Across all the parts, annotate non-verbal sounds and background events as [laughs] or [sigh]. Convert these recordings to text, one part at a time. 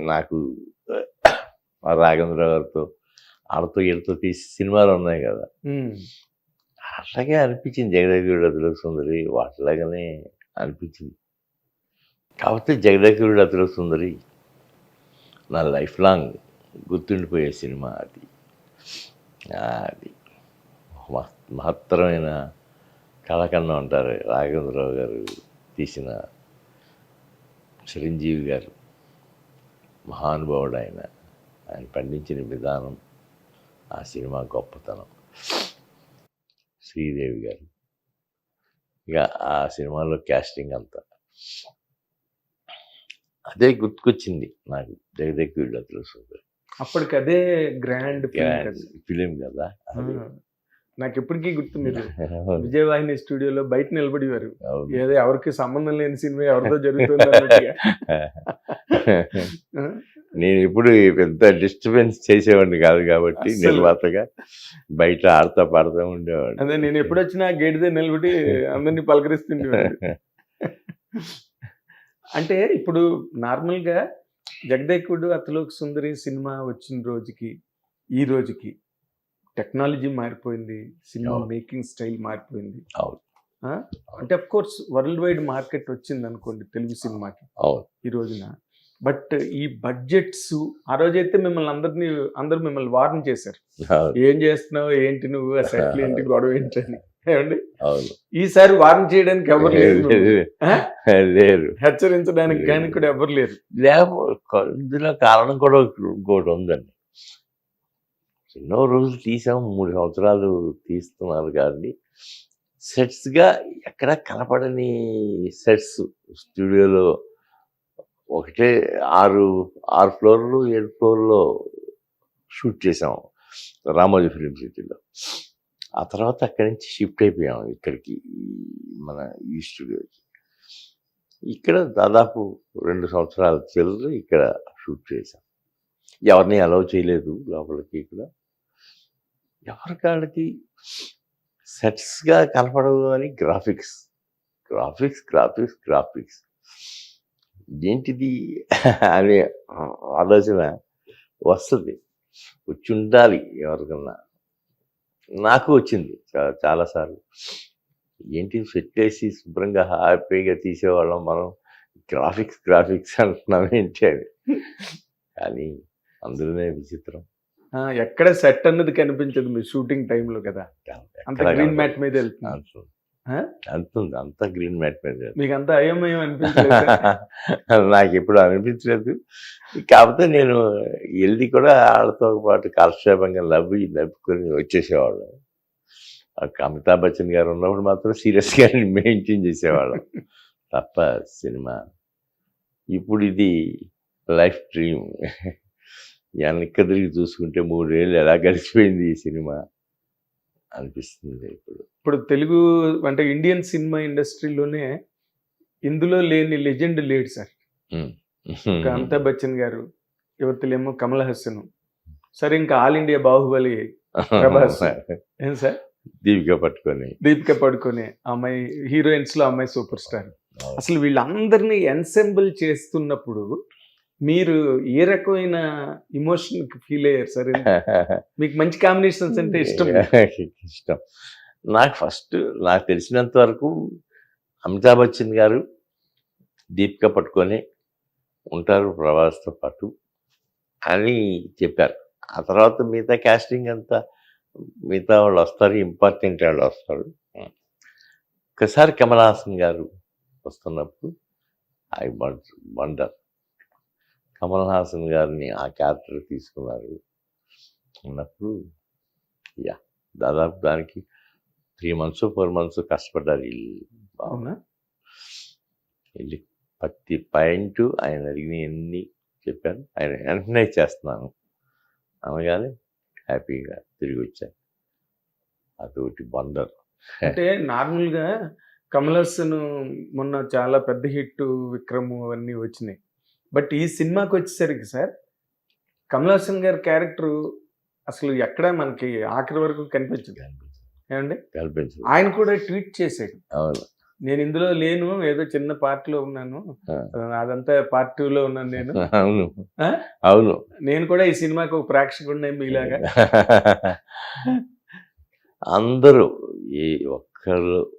నాకు ఆ రాఘవేంద్ర గారితో ఆడతో ఈడతో తీసి సినిమాలు ఉన్నాయి కదా. అట్లాగే అనిపించింది. జగదేగుడు అతుల సుందరి వాటిలాగానే అనిపించింది. కాకపోతే జగదేగుడు అతుల సుందరి నా లైఫ్ లాంగ్ గుర్తుండిపోయే సినిమా అది. అది మహ- మహత్తరమైన కళకన్నా ఉంటారు రాఘవేంద్రరావు గారు తీసిన చిరంజీవి గారు. మహానుభావుడు ఆయన ఆయన పండించిన విధానం ఆ సినిమా గొప్పతనం. శ్రీదేవి గారు. ఇక ఆ సినిమాలో క్యాస్టింగ్ అంతా. అదే గుర్తుకొచ్చింది నాకు. జగదెక్కుళ్ళు తెలుసు అప్పటికి అదే గ్రాండ్ ఫిలిం కదా. నాకు ఎప్పటికీ గుర్తు మీరు విజయవాహిని స్టూడియోలో బయట నిలబడేవారు. ఏదో ఎవరికి సంబంధం లేని సినిమా ఎవరితో జరుగుతుంది? [laughs] నేను ఇప్పుడు పెద్ద డిస్టర్బెన్స్ చేసేవాడిని కాదు కాబట్టి. నిర్మాతగా బయట ఆడతా పాడుతూ ఉండేవాడిని అదే నేను ఎప్పుడు వచ్చినా గేట్ దగ్గర నిలబడి అందరినీ పలకరిస్తుండేవాడు అంటే ఇప్పుడు నార్మల్గా జగదేకుడు అతలోక్ సుందరి సినిమా వచ్చిన రోజుకి ఈ రోజుకి టెక్నాలజీ మారిపోయింది సినిమా. మేకింగ్ స్టైల్ మారిపోయింది? అంటే of course world wide market వచ్చింది అనుకోండి తెలుగు సినిమాకి ఈ రోజున బట్ ఈ బడ్జెట్స్ ఆ రోజైతే మిమ్మల్ని అందరినీ అందరూ మిమ్మల్ని వార్న్ చేశారు. ఏం చేస్తున్నావు? ఏంటి నువ్వు? ఆ సెటిల్ [laughs] ఏంటి? గొడవ ఏంటి అని. ఏమండి? ఈసారి వార్న్ చేయడానికి ఎవరు [laughs] లేరు హెచ్చరించడానికి కానీ కూడా ఎవరు లేరు. లేకపోతే ఇందులో కారణం కూడా ఇంకోటి ఉందండి. ఎన్నో రోజులు తీసాము మూడు సంవత్సరాలు తీస్తున్నారు కానీ సెట్స్గా ఎక్కడ కనపడని సెట్స్ స్టూడియోలో ఒకటే ఆరు ఆరు ఫ్లోర్లు ఏడు ఫ్లోర్లో షూట్ చేసాం రామోజీ ఫిలిం సిటీలో. ఆ తర్వాత అక్కడి నుంచి షిఫ్ట్ అయిపోయాం ఇక్కడికి మన ఈ స్టూడియోకి. ఇక్కడ దాదాపు రెండు సంవత్సరాల చిల్లర ఇక్కడ షూట్ చేశాం ఎవరిని అలౌ చేయలేదు లోపలికి ఇక్కడ. ఎవరికాళ్ళకి సెట్స్గా కనపడదు అని గ్రాఫిక్స్. Graphics graphics graphics. ఏంటిది [laughs] అనే ఆలోచన వస్తుంది. వచ్చి ఉండాలి ఎవరికన్నా. నాకు వచ్చింది చా- చాలాసార్లు. ఏంటి సెట్ వేసి శుభ్రంగా హ్యాపీగా తీసేవాళ్ళం మనం? గ్రాఫిక్స్ గ్రాఫిక్స్ అంటున్నాం ఏంటి అని. కానీ అందులోనే విచిత్రం. ఎక్కడ సెట్ అన్నది కనిపించదు మీ షూటింగ్ టైంలో కదా. అంత గ్రీన్. మ్యాట్ మీద వెళ్తుంది. అంత- ఉంది అంత గ్రీన్ మ్యాట్ మీకు అంత అయోమయం అనిపించలేదు [laughs] నాకు ఎప్పుడు అనిపించలేదు. కాకపోతే నేను వెళ్ళి కూడా వాళ్ళతో పాటు కాలక్షేపంగా నవ్వి నవ్వుకొని వచ్చేసేవాళ్ళం. అమితాబ్ బచ్చన్ గారు ఉన్నప్పుడు మాత్రం సీరియస్గా [laughs] మెయింటైన్ చేసేవాళ్ళం. తప్ప సినిమా. ఇప్పుడు ఇది లైఫ్ డ్రీమ్. [laughs] వెనక్కి తిరిగి చూసుకుంటే మూడేళ్ళు ఎలా గడిచిపోయింది ఈ సినిమా? అనిపిస్తుంది ఇప్పుడు. ఇప్పుడు తెలుగు అంటే ఇండియన్ సినిమా ఇండస్ట్రీలోనే ఇందులో లేని లెజెండ్ లేడు సార్. [laughs] అమితాబ్ బచ్చన్ గారు యువతలేమో కమల్ హాసన్ సరే ఇంకా ఆల్ ఇండియా బాహుబలి ప్రభాస్. [laughs] ఏం సార్? దీపిక పట్టుకొని. దీపిక పడుకునే అమ్మాయి హీరోయిన్స్లో అమ్మాయి సూపర్ స్టార్. అసలు వీళ్ళందరినీ ఎన్సెంబుల్ చేస్తున్నప్పుడు మీరు ఏ రకమైన ఇమోషన్ ఫీల్ అయ్యారు? సార్ [laughs] మీకు మంచి కాంబినేషన్స్ అంటే ఇష్టం. [laughs] ఇష్టం. నాకు ఫస్ట్ నాకు తెలిసినంత వరకు అమితాబ్ బచ్చన్ గారు దీపిక పట్టుకొని ఉంటారు ప్రభాస్తో పాటు అని చెప్పారు. ఆ తర్వాత మిగతా క్యాస్టింగ్ అంతా మిగతా వాళ్ళు వస్తారు ఇంపార్టెంట్ వాళ్ళు వస్తారు. ఒకసారి కమల్ హాసన్ గారు వస్తున్నప్పుడు ఐ వండర్ కమల్ హాసన్ గారిని ఆ క్యారెక్టర్ తీసుకున్నారు. ఉన్నప్పుడు యా దాదాపు దానికి త్రీ మంత్స్ ఫోర్ మంత్స్ కష్టపడ్డారు వీళ్ళు. అవునా? వెళ్ళి ప్రతి పాయింట్ ఆయన అడిగిన ఎన్ని చెప్పాను ఆయన వెంటనే చేస్తున్నాను. అనగానే హ్యాపీగా తిరిగి వచ్చాను అదొకటి బండర్. అంటే నార్మల్గా కమల్ హాసన్ మొన్న చాలా పెద్ద హిట్ విక్రమ్ అవన్నీ వచ్చినాయి. బట్ ఈ సినిమాకి వచ్చేసరికి సార్ కమల్ హాసన్ గారి క్యారెక్టర్ అసలు ఎక్కడ మనకి ఆఖరి వరకు కనిపించదు. ఏమండి? కల్పించదు ఆయన కూడా ట్వీట్ చేశాడు. అవును. నేను ఇందులో లేను ఏదో చిన్న పార్టీలో ఉన్నాను. అదంతా పార్ట్ టూ లో ఉన్నాను నేను. [laughs] అవును? అవును. నేను కూడా ఈ సినిమాకి ఒక ప్రేక్షకుడిని మీలాగా. [laughs] అందరూ ఏ ఒక్కరు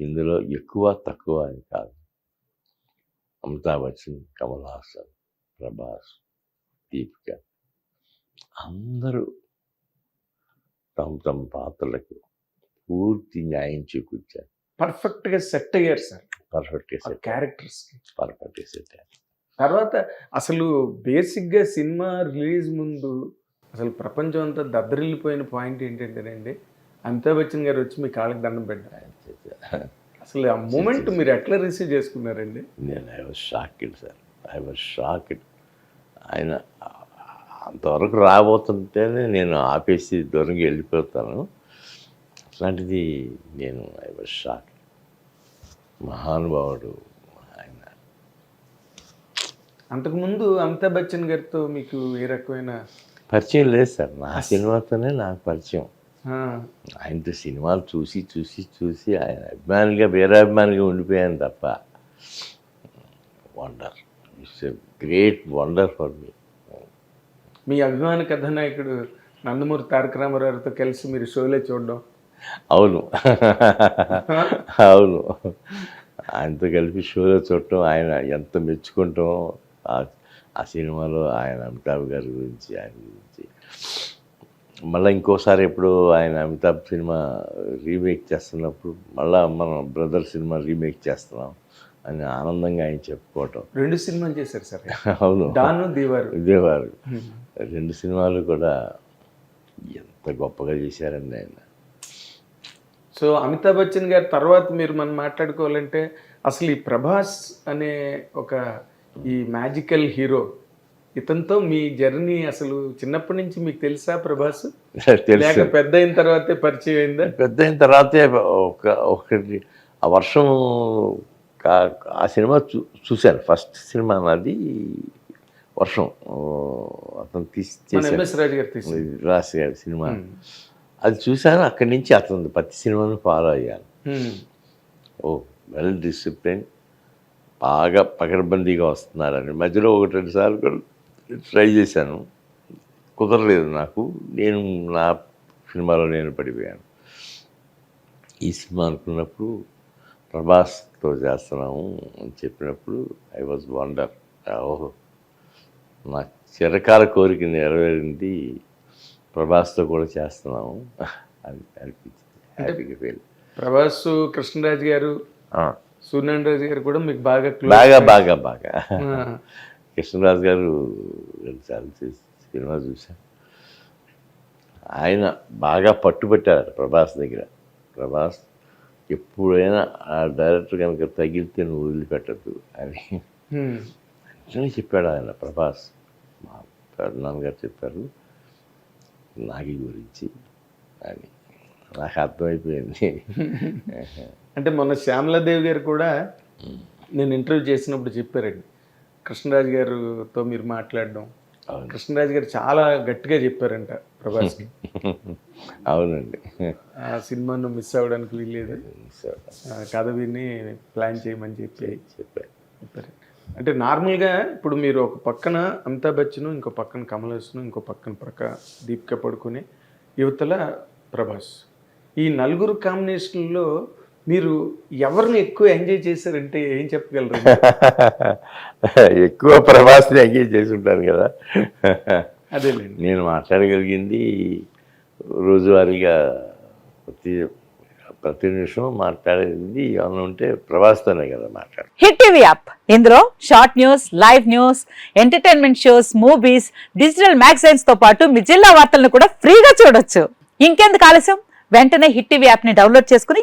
ఇందులో ఎక్కువ తక్కువ అని కాదు. అమితాబ్ బచ్చన్ కమల్ హాసన్ ప్రభాస్ దీపిక అందరూ తమ తమ పాత్రలకు పూర్తి న్యాయం చేకూర్చారు పర్ఫెక్ట్గా సెట్ అయ్యారు సార్. పర్ఫెక్ట్గా సెట్ క్యారెక్టర్స్కి. పర్ఫెక్ట్గా సెట్ తర్వాత అసలు బేసిక్గా సినిమా రిలీజ్ ముందు అసలు ప్రపంచం అంతా దద్దరిల్లిపోయిన పాయింట్ ఏంటంటేనండి అమితాబ్ బచ్చన్ గారు వచ్చి మీ కాళ్ళకి దండం పెట్టారు. అసలు ఆ మూమెంట్ మీరు ఎట్లా రిసీవ్ చేసుకున్నారండి? నేను I was shocked sir I was shocked ఆయన అంతవరకు రాబోతుంటేనే నేను ఆపేసి దూరంగా వెళ్ళిపోతాను. అట్లాంటిది నేను ఐ వాజ్ షాక్ మహానుభావుడు ఆయన. అంతకుముందు అమితాబ్ బచ్చన్ గారితో మీకు ఏ రకమైన పరిచయం లేదు సార్ నా సినిమాతోనే నాకు పరిచయం. ఆయనతో సినిమాలు చూసి చూసి చూసి ఆయన అభిమానిగా వేరే అభిమానిగా ఉండిపోయాను తప్ప. Wonder it's a great wonder for me మీ అభిమాన కథానాయకుడు నందమూరి తారక రామారావుతో కలిసి మీరు షోలే చూడడం. అవును. అవును. ఆయనతో కలిపి షోలో చూడటం ఆయన ఎంత మెచ్చుకుంటాం ఆ- ఆ సినిమాలో ఆయన అమితాబ్ గారి గురించి ఆయన గురించి మళ్ళీ ఇంకోసారి ఎప్పుడు ఆయన అమితాబ్ సినిమా రీమేక్ చేస్తున్నప్పుడు మళ్ళా మనం బ్రదర్ సినిమా రీమేక్ చేస్తున్నాం అని ఆనందంగా ఆయన చెప్పుకోవటం. రెండు సినిమాలు చేశారు సార్. అవును. డాను దీవారు. ఇదేవారు రెండు సినిమాలు కూడా ఎంత గొప్పగా చేశారండి ఆయన. సో అమితాబ్ బచ్చన్ గారి తర్వాత మీరు మనం మాట్లాడుకోవాలంటే అసలు ఈ ప్రభాస్ అనే ఒక ఈ మ్యాజికల్ హీరో ఇతనితో మీ జర్నీ అసలు చిన్నప్పటి నుంచి మీకు తెలుసా ప్రభాస్? [laughs] తెలుసు. లేక పెద్ద అయిన తర్వాతే పరిచయం అయిందా? పెద్ద అయిన తర్వాతే ఒక ఒకటి ఆ వర్షం ఆ సినిమా చూ చూశాను. ఫస్ట్ సినిమా నాది వర్షం. అతను తీసి రాజు గారు గారి సినిమా. అది చూశాను. అక్కడి నుంచి అతను ప్రతి సినిమాను ఫాలో అయ్యాను. ఓ వెల్ డిసిప్లిన్ బాగా పకడ్బందీగా వస్తున్నారని. మధ్యలో ఒకటి రెండు సార్లు కూడా ట్రై చేశాను. కుదరలేదు నాకు. నేను నా సినిమాలో నేను పడిపోయాను. ఈ సినిమా అనుకున్నప్పుడు ప్రభాస్తో చేస్తున్నాము అని చెప్పినప్పుడు ఐ వాజ్ వండర్ ఓహో. నా చిరకాల కోరిక నెరవేరింది. ప్రభాస్తో కూడా చేస్తున్నాము. అని అనిపించింది. హ్యాపీగా ఫీల్. ప్రభాస్ కృష్ణరాజు గారు సూర్యనారాయణ రాజు గారు కూడా మీకు బాగా. బాగా బాగా బాగా. కృష్ణరాజు గారు రెండుసార్లు చూసి సినిమా చూశాను. ఆయన బాగా పట్టుబట్టారు ప్రభాస్ దగ్గర. ప్రభాస్ ఎప్పుడైనా ఆ డైరెక్టర్ కనుక తగిలితే నువ్వు వదిలిపెట్టద్దు అని. వెంటనే చెప్పాడు ఆయన ప్రభాస్. మా నాన్నగారు చెప్పారు నాగి గురించి అని. నాకు అర్థమైపోయింది. అంటే మొన్న శ్యామలాదేవి గారు కూడా నేను ఇంటర్వ్యూ చేసినప్పుడు చెప్పారండి. కృష్ణరాజు గారితో మీరు మాట్లాడడం. కృష్ణరాజు గారు చాలా గట్టిగా చెప్పారంట ప్రభాస్కి. [laughs] అవునండి. ఆ సినిమాను మిస్ అవ్వడానికి వీల్లేదు కథ విని ప్లాన్ చేయమని చెప్పి చెప్పారు. అంటే నార్మల్గా ఇప్పుడు మీరు ఒక పక్కన అమితాబ్ బచ్చన్ ఇంకో పక్కన కమల్ హాసన్ ఇంకో పక్కన ప్రక్క దీపిక పడుకుని యువతల ప్రభాస్. ఈ నలుగురు కాంబినేషన్లో మీరు ఎవరిని ఎక్కువ ఎంజాయ్ చేశారంటే ఏం చెప్పగలరు? [laughs] ఎక్కువ ప్రభాస్ని ఎంగేజ్ చేసి ఉంటాను కదా. అదేలేండి. నేను మాట్లాడగలిగింది రోజువారీగా ప్రతి ప్రతి నిమిషం మాట్లాడేది ఏమైనా ఉంటే ప్రభాస్తోనే కదా మాట్లాడు హిట్ టీవీ యాప్. ఇందులో short news live news entertainment shows movies digital మ్యాగజైన్స్తో పాటు మీ జిల్లా వార్తలను కూడా ఫ్రీగా చూడొచ్చు. ఇంకెందుకు ఆలస్యం? వెంటనే హిట్ టీవీ యాప్ని డౌన్లోడ్ చేసుకుని